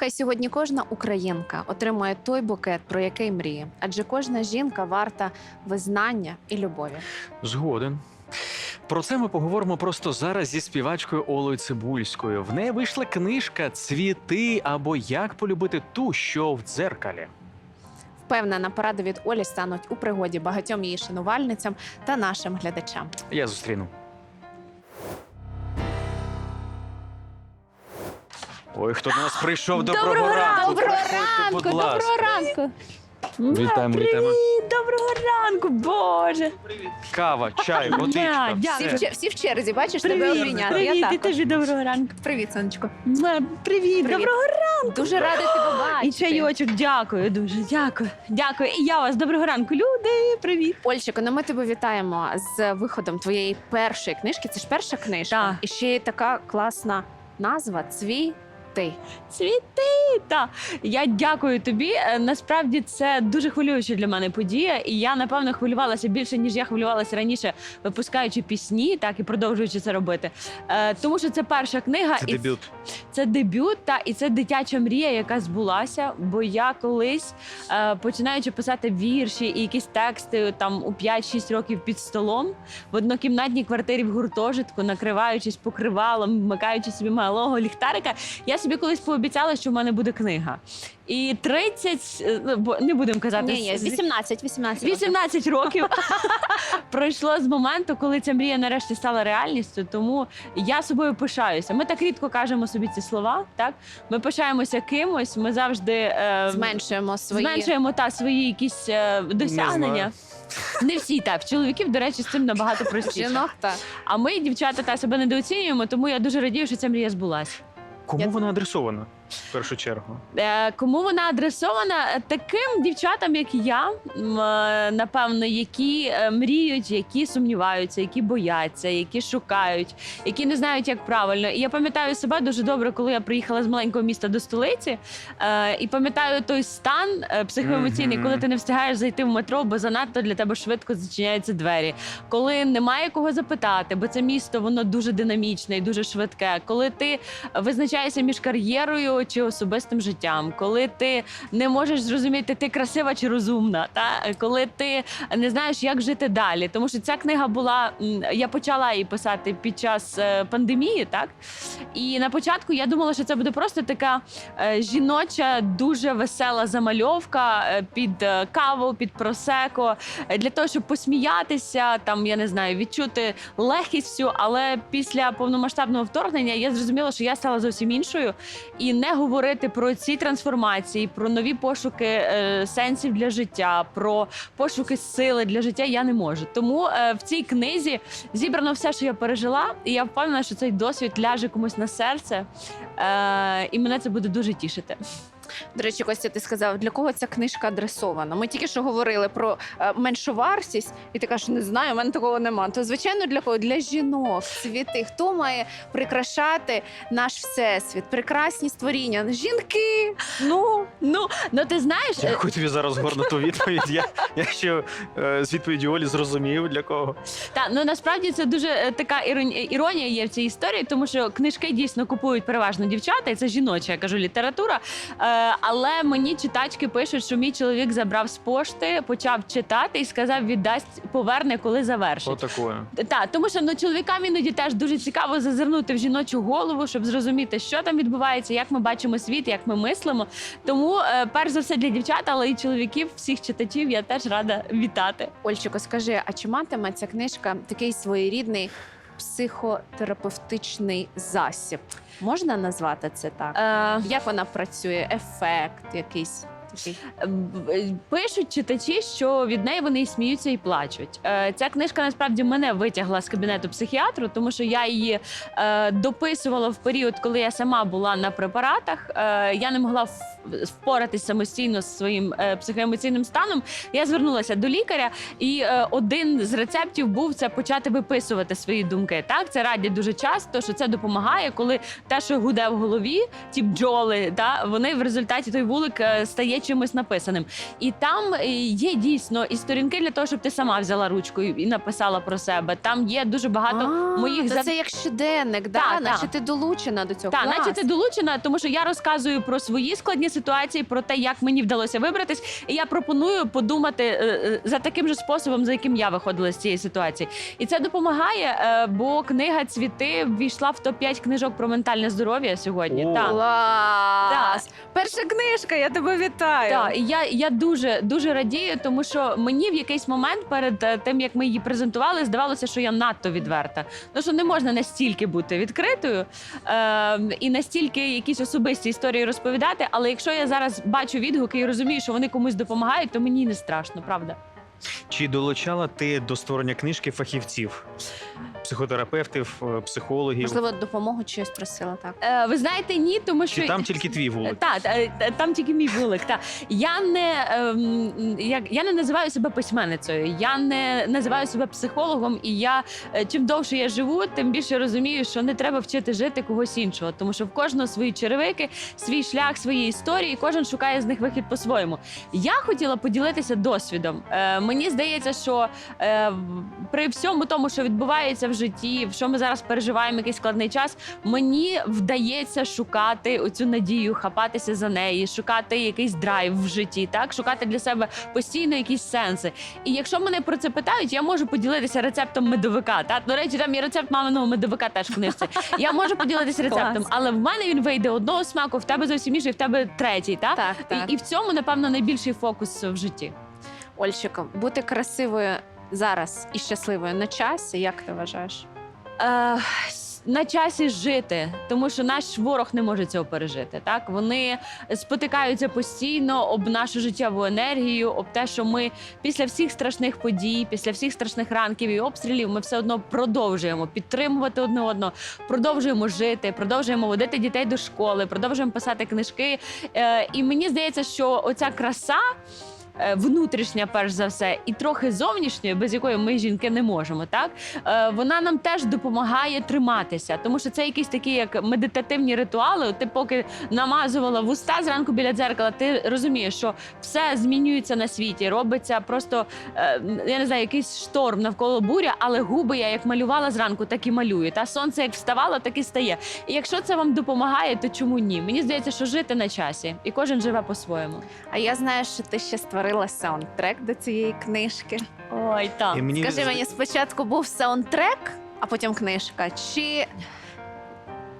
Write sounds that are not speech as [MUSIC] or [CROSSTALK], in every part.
Хай сьогодні кожна українка отримує той букет, про який мріє, адже кожна жінка варта визнання і любові. Згоден. Про це ми поговоримо просто зараз зі співачкою Олею Цибульською. В неї вийшла книжка Цвіти або Як полюбити ту, що в дзеркалі. Впевнена, поради від Олі стануть у пригоді багатьом її шанувальницям та нашим глядачам. Я зустріну. Ой, хто до нас прийшов? Доброго, Доброго ранку! ранку! Проходьте, будь ласка. доброго ранку. Вітаємо, Привіт, вітаємо. доброго ранку, Боже. Кава, чай, водичка. Да, Всі все. в, чер- всі в черзі, бачиш, тебе Привіт, обміняти. привіт, Я також. тобі доброго ранку. Привіт, сонечко. Муа, Привіт, доброго Дуже рада тебе бачити. І чайочок, дякую дуже, дякую. Дякую. І я вас доброго ранку, люди. Привіт. Ольчико, ну ми тебе вітаємо з виходом твоєї першої книжки. Це ж перша книжка. Так. І ще є така класна назва Цвіти. Цвіти! Та я дякую тобі. Е, Насправді це дуже хвилююча для мене подія, і я напевно хвилювалася більше ніж я хвилювалася раніше, випускаючи пісні, так і продовжуючи це робити. Е, тому що це перша книга, Це і дебют. Це дебют, та і це дитяча мрія, яка збулася. Бо я колись, е, починаючи писати вірші і якісь тексти там у 5-6 років під столом в однокімнатній квартирі в гуртожитку, накриваючись покривалом, вмикаючи собі малого ліхтарика, я собі колись пообіцяла, що в мене буде книга. І 30, е, ну, бо не будемо казати, Ні, ні, з- 18, 18. років. 18 років [LAUGHS] пройшло з моменту, коли ця мрія нарешті стала реальністю. Тому я собою пишаюся. Ми так рідко кажемо собі ці слова. Так ми пишаємося кимось. Ми завжди е, Зменшуємо свої. зменшуємо та свої якісь е, досягнення. Не всі так. В чоловіків, до речі, з цим набагато простіше. Жінок так. А ми, дівчата, та себе недооцінюємо, тому я дуже радію, що ця мрія збулась. Кому Я- вона адресована в першу чергу? Е, Кому вона адресована? Таким дівчатам, як я, м, е, напевно, які е, мріють, які сумніваються, які бояться, які шукають, які не знають, як правильно. І я пам'ятаю себе дуже добре, коли я приїхала з маленького міста до столиці, е, і пам'ятаю той стан е, психоемоційний, Мгм. коли ти не встигаєш зайти в метро, бо занадто для тебе швидко зачиняються двері. Коли немає кого запитати, бо це місто воно дуже динамічне і дуже швидке. Коли ти визначаєшся між кар'єрою чи особистим життям, коли ти не можеш зрозуміти, ти красива чи розумна, та коли ти не знаєш, як жити далі. Тому що ця книга була я почала її писати під час е, пандемії, так і на початку я думала, що це буде просто така е, жіноча, дуже весела замальовка е, під каву, під просеко, для того, щоб посміятися, там я не знаю, відчути легкість всю. Але після повномасштабного вторгнення я зрозуміла, що я стала зовсім іншою, і не говорити про ці трансформації, про нові пошуки е, сенсів для життя, про пошуки сили для життя я не можу. Тому е, в цій книзі зібрано все, що я пережила, і я впевнена, що цей досвід ляже комусь на серце, е, і мене це буде дуже тішити. До речі, Костя, ти сказав, для кого ця книжка адресована? Ми тільки що говорили про е, меншу вартість, і ти кажеш, не знаю, у мене такого немає. То звичайно для кого? Для жінок, цвіти. Хто має прикрашати наш всесвіт? Прекрасні створіння. Жінки. Ну Ну, ну ти знаєш, е, Дякую тобі за розгорнуту відповідь. Я, я ще е, з відповіді Олі зрозумів для кого. Та ну насправді це дуже е, така іронія, іронія є в цій історії, тому що книжки дійсно купують переважно дівчата, і це жіноча, я кажу, література. Е, але мені читачки пишуть, що мій чоловік забрав з пошти, почав читати і сказав, віддасть, поверне, коли завершить. Отакою. Так, тому що ну чоловікам іноді теж дуже цікаво зазирнути в жіночу голову, щоб зрозуміти, що там відбувається, як ми бачимо світ, як ми мислимо. Тому, е, перш за все, для дівчат, але і чоловіків, всіх читачів, я теж рада вітати. Ольчико, скажи, а чи матиме ця книжка такий своєрідний психотерапевтичний засіб? Можна назвати це так? Е, Як вона працює? Ефект якийсь такий? Пишуть читачі, що від неї вони і сміються і плачуть. Е, Ця книжка насправді мене витягла з кабінету психіатру, тому що я її е, дописувала в період, коли я сама була на препаратах. Е, я не могла впоратись самостійно з своїм е, психоемоційним станом. Я звернулася до лікаря, і е, один з рецептів був це почати виписувати свої думки. Так, це радять дуже часто, що це допомагає, коли те, що гуде в голові, ті бджоли, та вони в результаті той вулик е, стає чимось написаним. І там е, є дійсно і сторінки для того, щоб ти сама взяла ручку і написала про себе. Там є дуже багато моїх то зав- це як щоденник, да? Наче ти долучена до цього. Так, наче ти долучена, тому що я розказую про свої складні ситуації, про те, як мені вдалося вибратись, і я пропоную подумати е, е, за таким же способом, за яким я виходила з цієї ситуації. І це допомагає, бо книга цвіти ввійшла в топ 5 книжок про ментальне здоров'я сьогодні. О. Так. Клас! Перша книжка, я тебе вітаю. Так, і я, я дуже дуже радію, тому що мені в якийсь момент перед е, тим, як ми її презентували, здавалося, що я надто відверта. Ну що не можна настільки бути відкритою е, і настільки якісь особисті історії розповідати. Але якщо я зараз бачу відгуки і розумію, що вони комусь допомагають, то мені не страшно, правда. Чи долучала ти до створення книжки фахівців, психотерапевтів, е, психологів? Можливо, допомогу чогось просила, так. Е, ви знаєте, ні, тому що Чи там тільки твій вулик? Так, там тільки мій вулик. Та я не ем, як я не називаю себе письменницею, я не називаю себе психологом, і я е, чим довше я живу, тим більше розумію, що не треба вчити жити когось іншого, тому що в кожного свої черевики, свій шлях, свої історії. і Кожен шукає з них вихід по-своєму. Я хотіла поділитися досвідом. Е, мені здається, що е, при всьому тому, що відбувається в житті, в що ми зараз переживаємо якийсь складний час, мені вдається шукати оцю надію, хапатися за неї, шукати якийсь драйв в житті, так шукати для себе постійно якісь сенси. І якщо мене про це питають, я можу поділитися рецептом медовика. Так, до речі, там є рецепт маминого медовика теж в книжці. Я можу поділитися рецептом, але в мене він вийде одного смаку, в тебе зовсім інший, в тебе третій. Так? Так, так. І, і в цьому, напевно, найбільший фокус в житті. Ольчико, бути красивою зараз і щасливою на часі, як ти вважаєш? Е, на часі жити, тому що наш ворог не може цього пережити. Так вони спотикаються постійно об нашу життєву енергію, об те, що ми після всіх страшних подій, після всіх страшних ранків і обстрілів, ми все одно продовжуємо підтримувати одне одного, продовжуємо жити, продовжуємо водити дітей до школи, продовжуємо писати книжки. Е, і мені здається, що оця краса. Е, Внутрішня, перш за все, і трохи зовнішньої, без якої ми жінки не можемо, так е, вона нам теж допомагає триматися, тому що це якісь такі як медитативні ритуали. Ти поки намазувала вуста зранку біля дзеркала, ти розумієш, що все змінюється на світі, робиться просто е, я не знаю, якийсь шторм навколо буря, але губи я як малювала зранку, так і малюю. Та сонце як вставало, так і стає. І якщо це вам допомагає, то чому ні? Мені здається, що жити на часі, і кожен живе по-своєму. А я знаю, що ти ще створила саундтрек до цієї книжки. Ой, так. І мені Скажи мені, спочатку був саундтрек, а потім книжка. Чи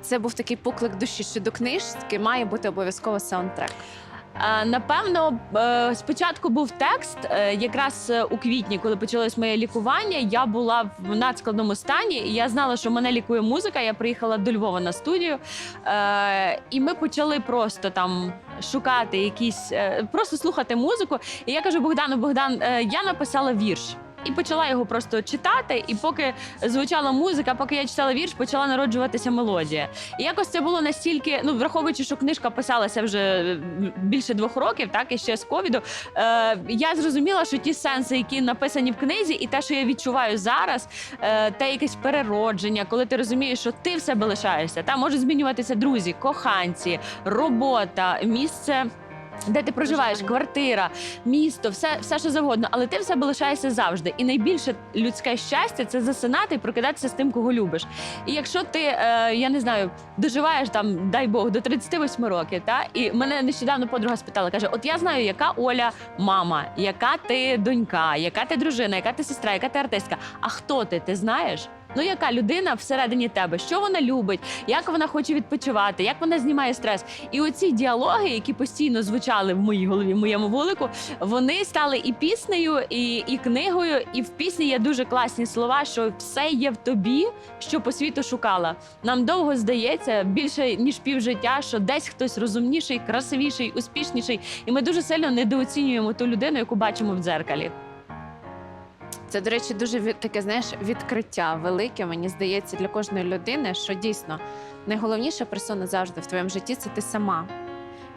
це був такий поклик душі, що до книжки має бути обов'язково саундтрек? Е, Напевно, е, спочатку був текст. е, Якраз у квітні, коли почалось моє лікування, я була в надскладному стані, і я знала, що мене лікує музика. Я приїхала до Львова на студію, і ми почали просто там шукати якісь, просто слухати музику. І я кажу Богдану, Богдан, я написала вірш. І почала його просто читати. І поки звучала музика, поки я читала вірш, почала народжуватися мелодія. І якось це було настільки, ну враховуючи, що книжка писалася вже е, більше двох років, так і ще з ковіду. Е, я зрозуміла, що ті сенси, які написані в книзі, і те, що я відчуваю зараз, е, те якесь переродження, коли ти розумієш, що ти в себе лишаєшся. Та можуть змінюватися друзі, коханці, робота, місце. Де ти проживаєш, квартира, місто, все, все що завгодно, але ти в себе лишаєшся завжди. І найбільше людське щастя це засинати і прокидатися з тим, кого любиш. І якщо ти, е, я не знаю, доживаєш там, дай Бог, до 38 років, та і мене нещодавно подруга спитала, каже: От я знаю, яка Оля мама, яка ти донька, яка ти дружина, яка ти сестра, яка ти артистка. А хто ти? Ти знаєш? Ну, яка людина всередині тебе, що вона любить, як вона хоче відпочивати, як вона знімає стрес. І оці діалоги, які постійно звучали в моїй голові, в моєму вулику, вони стали і піснею, і, і книгою. І в пісні є дуже класні слова, що все є в тобі, що по світу шукала. Нам довго здається, більше ніж півжиття, що десь хтось розумніший, красивіший, успішніший, і ми дуже сильно недооцінюємо ту людину, яку бачимо в дзеркалі. Це, до речі, дуже від- таке, знаєш, відкриття велике, мені здається, для кожної людини, що дійсно найголовніша персона завжди в твоєму житті це ти сама.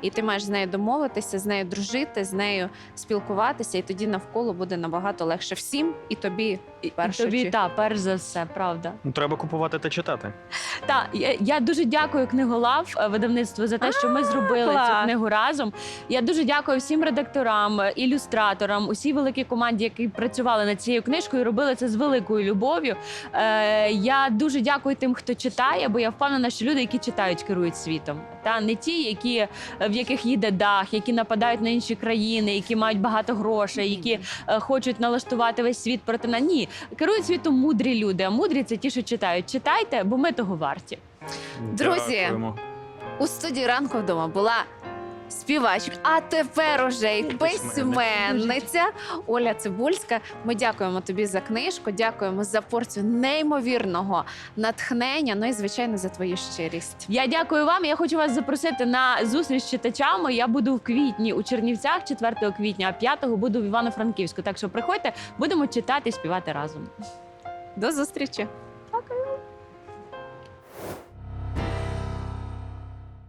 І ти маєш з нею домовитися, з нею дружити, з нею спілкуватися, і тоді навколо буде набагато легше всім, і тобі І, і тобі чергу. та перш за все, правда. Ну, треба купувати та читати. Та я, я дуже дякую книголав е, видавництву за те, що ми зробили клас. цю книгу разом. Я дуже дякую всім редакторам, е, ілюстраторам, усій великій команді, які працювали над цією книжкою, робили це з великою любов'ю. Е, я дуже дякую тим, хто читає, бо я впевнена, що люди, які читають, керують світом. Та не ті, які е, в яких їде дах, які нападають на інші країни, які мають багато грошей, які е, хочуть налаштувати весь світ проти нас. Ні, керують світом мудрі люди. А мудрі це ті, що читають. Читайте, бо ми того варті. Друзі, Дякуємо. У студії ранку вдома була співачка, а тепер уже й письменниця Оля Цибульська. Ми дякуємо тобі за книжку, дякуємо за порцію неймовірного натхнення. Ну і звичайно за твою щирість. Я дякую вам. Я хочу вас запросити на зустріч з читачами. Я буду в квітні у Чернівцях, 4 квітня, а 5 буду в Івано-Франківську. Так що приходьте, будемо читати і співати разом. До зустрічі!